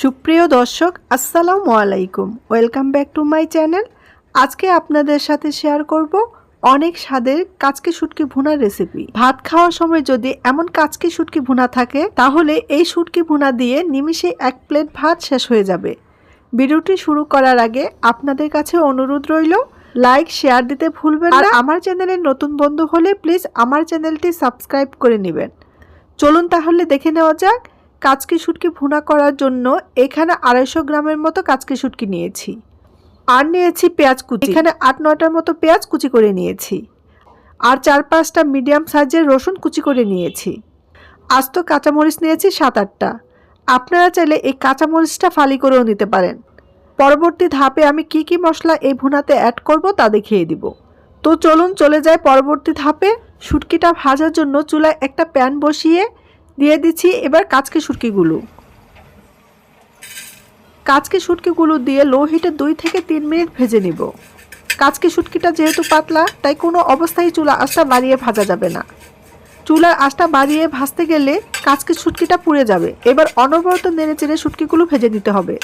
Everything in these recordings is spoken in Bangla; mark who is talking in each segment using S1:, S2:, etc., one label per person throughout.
S1: সুপ্রিয় দর্শক আসসালামু আলাইকুম। Welcome back to my channel আজকে আপনাদের সাথে শেয়ার করব অনেক স্বাদের কাচকি শুটকি ভুনার রেসিপি ভাত খাওয়ার সময় যদি এমন কাচকি শুটকি ভুনা থাকে তাহলে এই শুটকি ভুনা দিয়ে নিমিষে এক প্লেট ভাত শেষ হয়ে যাবে। ভিডিওটি শুরু করার আগে আপনাদের কাছে অনুরোধ রইল লাইক শেয়ার দিতে ভুলবেন না। আর আমার চ্যানেলের নতুন বন্ধু হলে প্লিজ আমার চ্যানেলটি সাবস্ক্রাইব করে নেবেন। চলুন তাহলে দেখে নেওয়া যাক কাচকি শুটকি ভুনা করার জন্য এখানে আড়াইশো গ্রামের মতো কাচকি শুটকি নিয়েছি। আর নিয়েছি পেঁয়াজ কুচি। এখানে আট নয়টার মতো পেঁয়াজ কুচি করে নিয়েছি। আর চার পাঁচটা মিডিয়াম সাইজের রসুন কুচি করে নিয়েছি। আস্ত কাঁচামরিচ নিয়েছি সাত আটটা। আপনারা চাইলে এই কাঁচামরিচটা ফালি করেও নিতে পারেন। পরবর্তী ধাপে আমি কি কি মশলা এই ভুনাতে অ্যাড করব তা দেখিয়ে দিব। তো চলুন চলে যায় পরবর্তী ধাপে। শুটকিটা ভাজার জন্য চুলায় একটা প্যান বসিয়ে দিয়ে দিচ্ছি এবার কাচকি শুটকিগুলো কাচকি শুটকিগুলো দিয়ে লো হিটে দুই থেকে তিন মিনিট ভেজে নিব। কাচকি শুটকিটা যেহেতু পাতলা, তাই কোনো অবস্থায় চুলা আঁচটা বাড়িয়ে ভাজা যাবে না। চুলার আঁচটা বাড়িয়ে ভাজতে গেলে কাচকি শুটকিটা পুড়ে যাবে। এবার অনবরত নেড়ে চেড়ে শুটকিগুলো ভেজে নিতে হবে।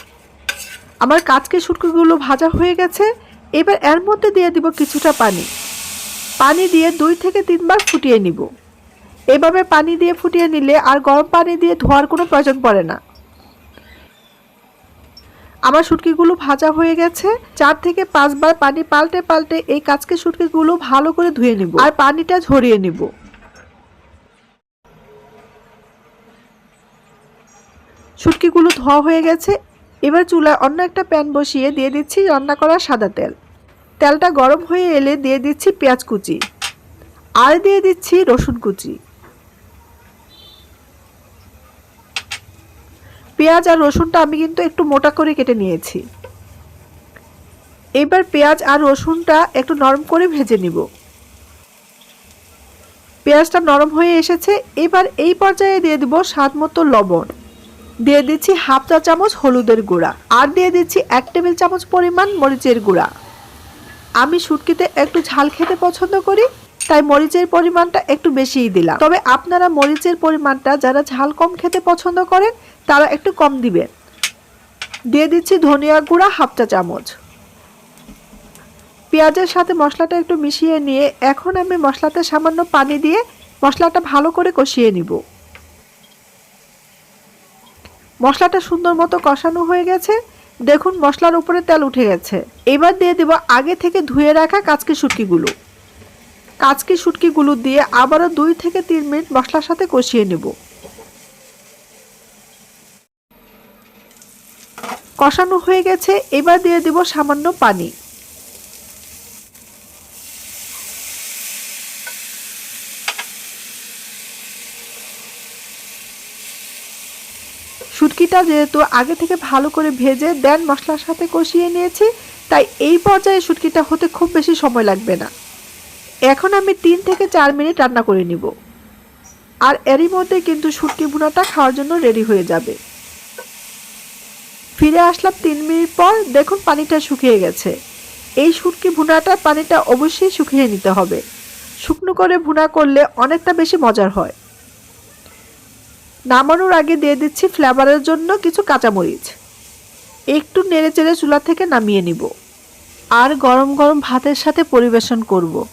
S1: আমার কাচকি শুটকিগুলো ভাজা হয়ে গেছে। এবার এর মধ্যে দিয়ে দিব কিছুটা পানি। পানি দিয়ে দুই থেকে তিনবার ফুটিয়ে নিব। এভাবে পানি দিয়ে ফুটিয়ে নিলে আর গরম পানি দিয়ে ধোয়ার কোনো প্রয়োজন পড়ে না। আমার শুটকিগুলো ভাজা হয়ে গেছে। চার থেকে পাঁচবার পানি পাল্টে পাল্টে এই কাচকে শুটকিগুলো ভালো করে ধুয়ে নিব আর পানিটা ঝরিয়ে নিব। শুটকিগুলো ধোয়া হয়ে গেছে। এবার চুলায় অন্য একটা প্যান বসিয়ে দিয়ে দিচ্ছি রান্না করা সাদা তেল। তেলটা গরম হয়ে এলে দিয়ে দিচ্ছি পেঁয়াজ কুচি। আর দিয়ে দিচ্ছি রসুন কুচি। পেঁয়াজ আর রসুনটা আমি কিন্তু একটু মোটা করে কেটে নিয়েছি। এবার পেঁয়াজ আর রসুনটা একটু নরম করে ভেজে নিব। পেঁয়াজটা নরম হয়ে এসেছে, এবার এই পর্যায়ে দিয়ে দিব স্বাদ মতো লবণ। দিয়ে দিচ্ছি হাফ চা চামচ হলুদের গুঁড়া আর দিয়ে দিচ্ছি এক টেবিল চামচ পরিমাণ মরিচের গুঁড়া। আমি শুটকিতে একটু ঝাল খেতে পছন্দ করি তাই মরিচের পরিমাণটা একটু বেশিই দিলাম। তবে আপনারা মরিচের পরিমাণটা যারা ঝাল কম খেতে পছন্দ করেন, তারা একটু কম দিবেন। দিয়ে দিচ্ছি ধনিয়া গুঁড়া হাফ চা চামচ। পেঁয়াজের সাথে মশলাটা একটু মিশিয়ে নিয়ে এখন আমি মশলাতে সামান্য পানি দিয়ে মশলাটা ভালো করে কষিয়ে নিব। মশলাটা সুন্দর মতো কষানো হয়ে গেছে। দেখুন মশলার উপরে তেল উঠে গেছে। এবার দিয়ে দেব আগে থেকে ধুয়ে রাখা কাচকি শুটকিগুলো। কাচকি শুটকিগুলো দিয়ে আবারও দুই থেকে তিন মিনিট মশলার সাথে কষিয়ে নেব। কষানো হয়ে গেছে, এবার দিয়ে দেব সামান্য পানি। শুটকিটা যেহেতু আগে থেকে ভালো করে ভেজে দেন মশলার সাথে কষিয়ে নিয়েছি, তাই এই পর্যায়ে শুটকিটা হতে খুব বেশি সময় লাগবে না। এখন আমি তিন থেকে চার মিনিট রান্না করে নিব। আর এরই মধ্যে কিন্তু শুটকি ভুনাটা খাওয়ার জন্য রেডি হয়ে যাবে। ফিরে আসলাম তিন মিনিট পর দেখুন পানিটা শুকিয়ে গেছে। এই শুটকি ভুনাটা পানিটা অবশ্যই শুকিয়ে নিতে হবে। শুকনো করে ভুনা করলে অনেকটা বেশি মজার হয়। নামানোর আগে দিয়ে দিচ্ছি ফ্লেভারের জন্য কিছু কাঁচামরিচ। একটু নেড়ে চেড়ে চুলা থেকে নামিয়ে নিব। আর গরম গরম ভাতের সাথে পরিবেশন করব।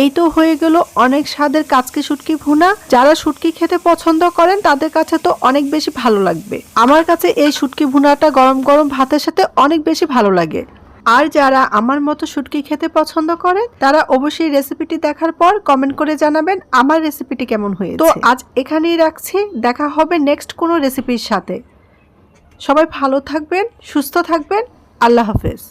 S1: এই তো হয়ে গেল অনেক স্বাদের কাচকি শুটকি ভুনা। যারা শুটকি খেতে পছন্দ করেন, তাদের কাছে তো অনেক বেশি ভালো লাগবে। আমার কাছে এই শুটকি ভুনাটা গরম গরম ভাতের সাথে অনেক বেশি ভালো লাগে। আর যারা আমার মতো শুটকি খেতে পছন্দ করেন, তারা অবশ্যই রেসিপিটি দেখার পর কমেন্ট করে জানাবেন আমার রেসিপিটি কেমন হয়েছে। তো আজ এখানেই রাখছি। দেখা হবে নেক্সট কোনো রেসিপির সাথে। সবাই ভালো থাকবেন, সুস্থ থাকবেন। আল্লাহ হাফেজ।